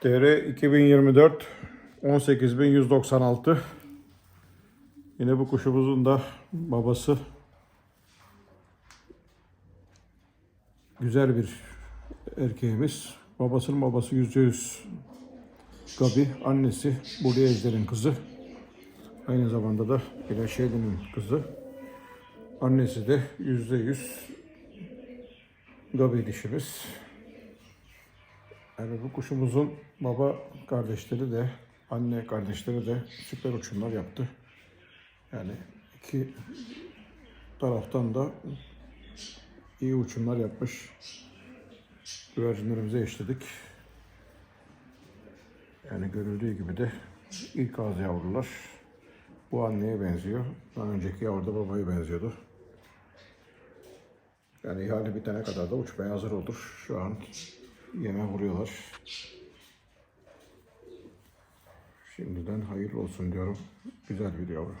TR 2024 18196 Yine bu kuşumuzun da babası güzel bir erkeğimiz. Babasının babası yüzde yüz Gabi. Annesi Buraya Ejder'in kızı. Aynı zamanda da Güneş Şehri'nin kızı. Annesi de yüzde yüz Gabi dişimiz. Yani bu kuşumuzun baba kardeşleri de anne kardeşleri de süper uçumlar yaptı. Yani iki taraftan da iyi uçumlar yapmış. Güvercinlerimize eşledik. Yani görüldüğü gibi de ilk ağız yavrular bu anneye benziyor. Daha önceki yavru da babaya benziyordu. Yani ihale bitene kadar da uçmaya hazır olur. Şu an yeme vuruyorlar. Şimdiden hayırlı olsun diyorum. Güzel bir yavru.